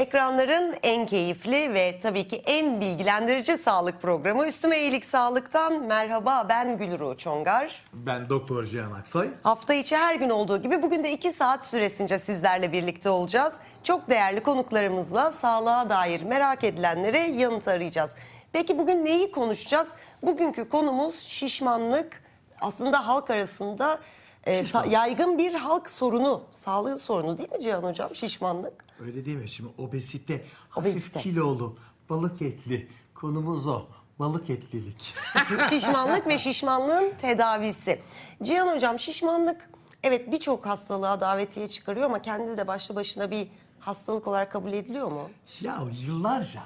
Ekranların en keyifli ve tabii ki en bilgilendirici sağlık programı Üstüme İyilik Sağlık'tan merhaba ben Gülru Çongar. Ben Doktor Cihan Aksoy. Hafta içi her gün olduğu gibi bugün de 2 saat süresince sizlerle birlikte olacağız. Çok değerli konuklarımızla sağlığa dair merak edilenlere yanıt arayacağız. Peki bugün neyi konuşacağız? Bugünkü konumuz şişmanlık. Aslında halk arasında e, yaygın bir halk sorunu, sağlığı sorunu değil mi Cihan Hocam? Şişmanlık. Öyle değil mi? Şimdi obezite, hafif Obezite. kilolu, balık etli. Konumuz o. Balık etlilik. şişmanlık ve şişmanlığın tedavisi. Cihan Hocam şişmanlık evet birçok hastalığa davetiye çıkarıyor ama kendi de başlı başına bir hastalık olarak kabul ediliyor mu? ya yıllarca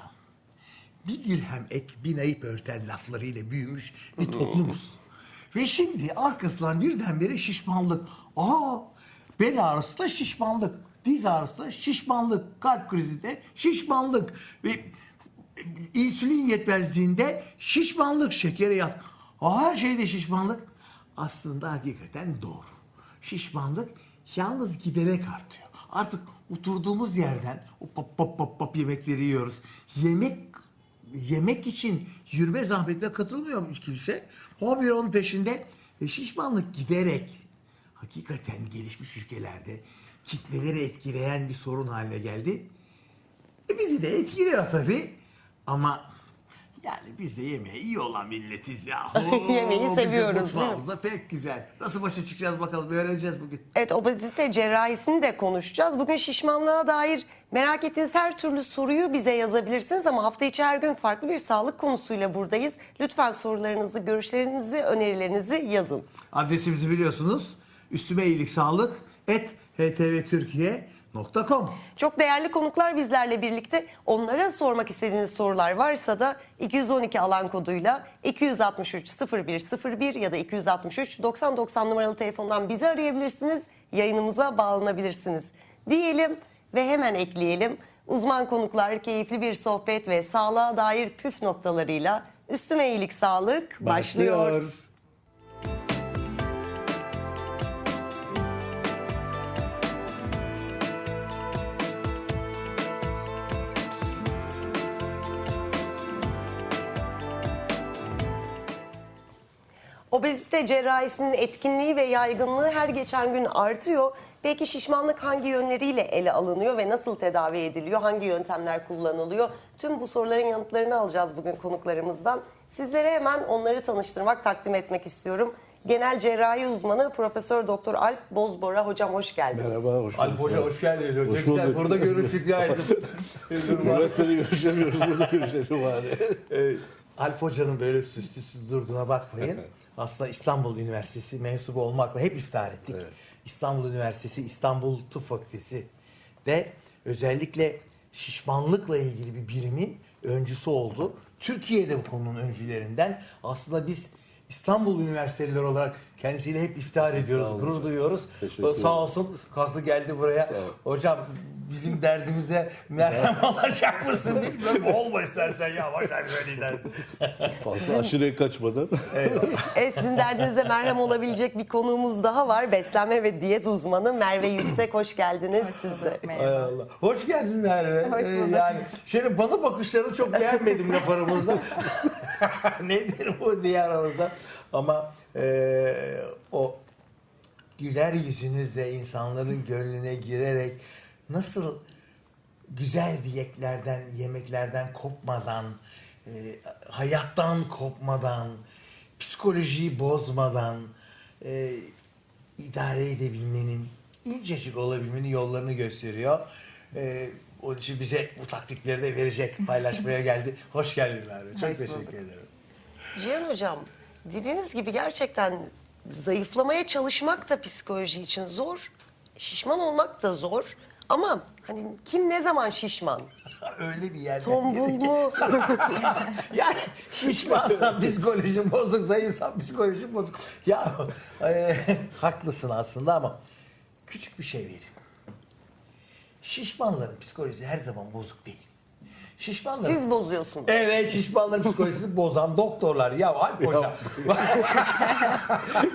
bir dirhem et bin ayıp örter laflarıyla büyümüş bir toplumuz. Ve şimdi arkasından birdenbire şişmanlık. Aa bel ağrısı da şişmanlık. Diz ağrısı da şişmanlık. Kalp krizi de şişmanlık. Ve insülin yetmezliğinde şişmanlık, şekere yat. Her şeyde şişmanlık. Aslında hakikaten doğru. Şişmanlık yalnız giderek artıyor. Artık oturduğumuz yerden o pop pop pop pop yemekleri yiyoruz. Yemek yemek için yürüme zahmetine katılmıyor kimse? O bir onun peşinde. E, şişmanlık giderek hakikaten gelişmiş ülkelerde kitleleri etkileyen bir sorun haline geldi. E bizi de etkiliyor tabii. Ama yani biz de yemeği iyi olan milletiz ya. Yemeği bizim seviyoruz, mutfağımız da pek güzel. Nasıl başa çıkacağız bakalım öğreneceğiz bugün. Evet obezite cerrahisini de konuşacağız. Bugün şişmanlığa dair merak ettiğiniz her türlü soruyu bize yazabilirsiniz ama hafta içi her gün farklı bir sağlık konusuyla buradayız. Lütfen sorularınızı, görüşlerinizi, önerilerinizi yazın. Adresimizi biliyorsunuz. Üstüme iyilik sağlık et htvtürkiye.com Çok değerli konuklar bizlerle birlikte. Onlara sormak istediğiniz sorular varsa da 212 alan koduyla 263 0101 ya da 263 9090 numaralı telefondan bizi arayabilirsiniz. Yayınımıza bağlanabilirsiniz. Diyelim ve hemen ekleyelim. Uzman konuklar keyifli bir sohbet ve sağlığa dair püf noktalarıyla Üstüme iyilik sağlık başlıyor. Obezite cerrahisinin etkinliği ve yaygınlığı her geçen gün artıyor. Peki şişmanlık hangi yönleriyle ele alınıyor ve nasıl tedavi ediliyor? Hangi yöntemler kullanılıyor? Tüm bu soruların yanıtlarını alacağız bugün konuklarımızdan. Sizlere hemen onları tanıştırmak, takdim etmek istiyorum. Genel cerrahi uzmanı Profesör Doktor Alp Bozbora hocam hoş geldiniz. Merhaba, hoş bulduk. Alp Hoca hoş geldin. Hoş güzel. bulduk. Burada görüştük ya. Üniversitede görüşemiyoruz, burada görüşelim bari. Alp Hoca'nın böyle süslüsüz durduğuna bakmayın. Aslında İstanbul Üniversitesi mensubu olmakla hep iftihar ettik. Evet. İstanbul Üniversitesi İstanbul Tıp Fakültesi de özellikle şişmanlıkla ilgili bir birimin öncüsü oldu. Türkiye'de bu konunun öncülerinden. Aslında biz İstanbul Üniversiteliler olarak kendisiyle hep iftihar ediyoruz, olun gurur hocam. duyuyoruz. Teşekkür Sağ olsun kalktı geldi buraya. Hocam bizim derdimize merhem alacak mısın bilmiyorum. Olma istersen ya başlar böyle. Fazla aşırıya kaçmadan. Evet sizin derdinize merhem olabilecek bir konuğumuz daha var. Beslenme ve diyet uzmanı Merve Yüksek hoş geldiniz siz de. Hay Allah. Hoş geldin Merve. Hoş Ee, bulduk. yani şöyle bana bakışlarını çok beğenmedim laf aramızda. Nedir bu diye aramızda. Ama e, o güler yüzünüzle insanların gönlüne girerek nasıl güzel diyetlerden, yemeklerden kopmadan, e, hayattan kopmadan, psikolojiyi bozmadan e, idare edebilmenin, incecik olabilmenin yollarını gösteriyor. E, onun için bize bu taktikleri de verecek, paylaşmaya geldi. Hoş geldin Merve. Çok Hoş teşekkür bulduk. ederim. Cihan Hocam dediğiniz gibi gerçekten zayıflamaya çalışmak da psikoloji için zor. Şişman olmak da zor. Ama hani kim ne zaman şişman? Öyle bir yerden Tombul mu? yani şişmansan psikolojin bozuk, zayıfsan psikolojin bozuk. Ya e, haklısın aslında ama küçük bir şey vereyim. Şişmanların psikolojisi her zaman bozuk değil. Şişmanların... Siz bozuyorsunuz. Evet şişmanların psikolojisini bozan doktorlar. Ya Alp Hoca.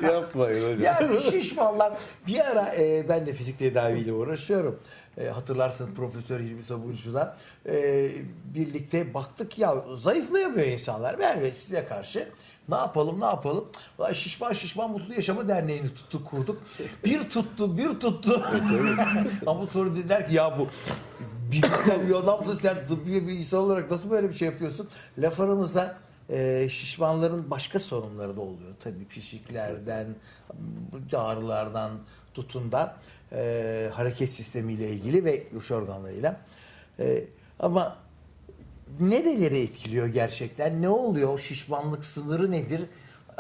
Yapmayın hocam. yani şişmanlar bir ara e, ben de fizik tedaviyle uğraşıyorum. e, hatırlarsınız Profesör Hilmi Sabuncu'da e, birlikte baktık ya zayıflayamıyor insanlar. Merve size karşı ne yapalım ne yapalım? Vay şişman şişman mutlu yaşama derneğini tuttuk kurduk. Bir tuttu bir tuttu. Ama sonra dediler ki ya bu bilimsel bir adamsın sen tıbbi bir insan olarak nasıl böyle bir şey yapıyorsun? Laf aramızda e, şişmanların başka sorunları da oluyor. Tabii pişiklerden, ağrılardan tutun da e, hareket sistemiyle ilgili ve güç organlarıyla. E, ama nereleri etkiliyor gerçekten? Ne oluyor? Şişmanlık sınırı nedir?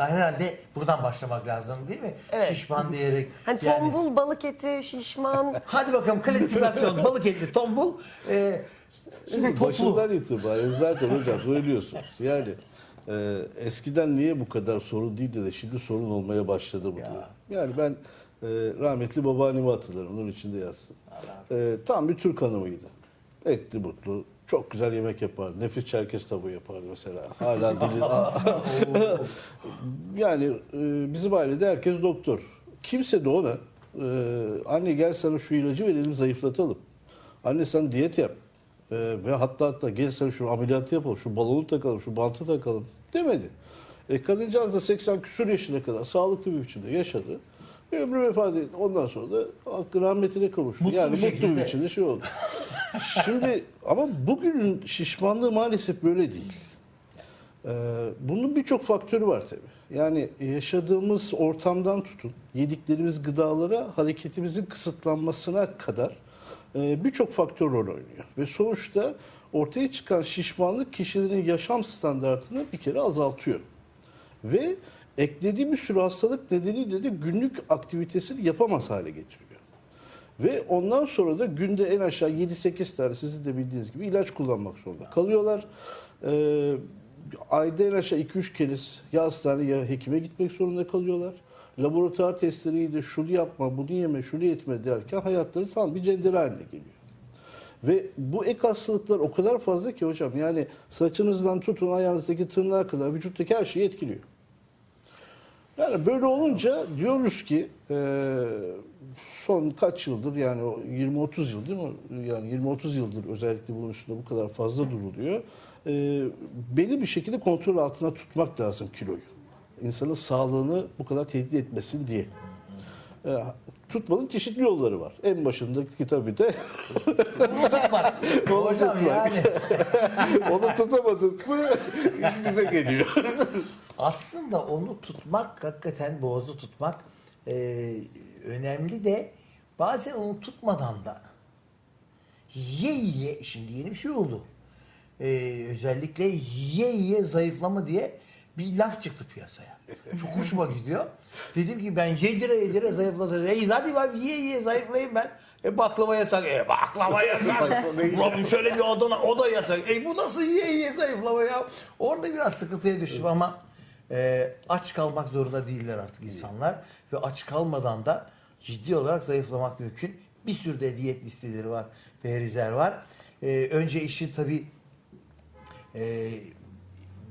Herhalde buradan başlamak lazım değil mi? Evet. Şişman diyerek. Hani yani- tombul, balık eti, şişman. Hadi bakalım klasifikasyon. Balık etli tombul. E, Şimdi toplu. başından itibaren zaten hocam söylüyorsunuz. Yani e, eskiden niye bu kadar sorun değildi de şimdi sorun olmaya başladı bu durum. Yani ben e, rahmetli babaannemi hatırlarım. Onun içinde yazsın. E, tam bir Türk hanımıydı. Etli mutlu. Çok güzel yemek yapardı. Nefis çerkez tavuğu yapardı mesela. Hala dili... yani e, bizim ailede herkes doktor. Kimse de ona e, anne gel sana şu ilacı verelim zayıflatalım. Anne sen diyet yap. E, ve hatta hatta gel sana şu ameliyatı yapalım, şu balonu takalım, şu bantı takalım demedi. E, kadıncağız da 80 küsur yaşına kadar sağlıklı bir biçimde yaşadı. Ömrü vefat etti. Ondan sonra da hakkı rahmetine kavuştu. Mutlu yani bir mutlu bir biçimde şey oldu. Şimdi ama bugünün şişmanlığı maalesef böyle değil. Ee, bunun birçok faktörü var tabii. Yani yaşadığımız ortamdan tutun, yediklerimiz gıdalara hareketimizin kısıtlanmasına kadar e, birçok faktör rol oynuyor. Ve sonuçta ortaya çıkan şişmanlık kişilerin yaşam standartını bir kere azaltıyor. Ve eklediği bir sürü hastalık nedeniyle de günlük aktivitesini yapamaz hale getiriyor. Ve ondan sonra da günde en aşağı 7-8 tane sizin de bildiğiniz gibi ilaç kullanmak zorunda kalıyorlar. Ee, ayda en aşağı 2-3 kez ya hastane ya hekime gitmek zorunda kalıyorlar. Laboratuvar testleriyle de şunu yapma, bunu yeme, şunu etme derken hayatları tam bir cendere haline geliyor. Ve bu ek hastalıklar o kadar fazla ki hocam yani saçınızdan tutun ayağınızdaki tırnağa kadar vücuttaki her şeyi etkiliyor. Yani böyle olunca diyoruz ki e, son kaç yıldır yani o 20-30 yıl değil mi? Yani 20-30 yıldır özellikle bunun üstünde bu kadar fazla duruluyor. E, belli bir şekilde kontrol altına tutmak lazım kiloyu. İnsanın sağlığını bu kadar tehdit etmesin diye. E, tutmanın çeşitli yolları var. En başındaki tabii de Bak, hocam yani onu tutamadık mı bize geliyor. Aslında onu tutmak hakikaten boğazı tutmak e, önemli de bazen onu tutmadan da ye ye şimdi yeni bir şey oldu. E, özellikle ye ye zayıflama diye bir laf çıktı piyasaya. Çok hoşuma gidiyor. Dedim ki ben yedire yedire zayıfladım. E hadi ben ye ye zayıflayayım ben. E baklava yasak. E baklava yasak. Ulan şöyle bir Adana o da yasak. E bu nasıl ye ye zayıflama ya? Orada biraz sıkıntıya düştüm ama e, aç kalmak zorunda değiller artık insanlar. Ve aç kalmadan da ciddi olarak zayıflamak mümkün. Bir sürü de diyet listeleri var, perizler var. E, önce işin tabii e,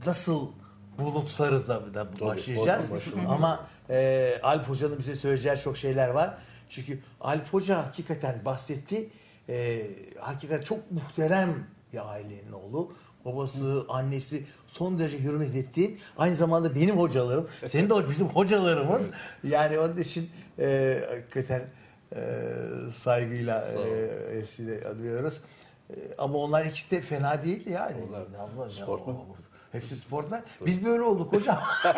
nasıl bunu tutarız da, başlayacağız. Ama e, Alp Hoca'nın bize söyleyeceği çok şeyler var. Çünkü Alp Hoca hakikaten bahsetti. E, hakikaten çok muhterem bir ailenin oğlu. Babası, annesi son derece hürmet ettiğim, aynı zamanda benim hocalarım, senin de bizim hocalarımız. Yani onun için e, hakikaten e, saygıyla e, hepsini anıyoruz. E, ama onlar ikisi de fena değildi yani. Onlar Ne yapalım ya? sportman. Hepsi sportman. Biz böyle olduk hocam.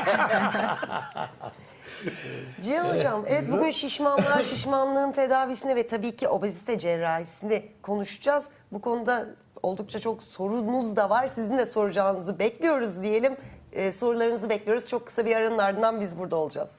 Cihan Hocam, evet bugün şişmanlar, şişmanlığın tedavisini ve tabii ki obezite cerrahisini konuşacağız. Bu konuda oldukça çok sorumuz da var. Sizin de soracağınızı bekliyoruz diyelim. Ee, sorularınızı bekliyoruz. Çok kısa bir aranın ardından biz burada olacağız.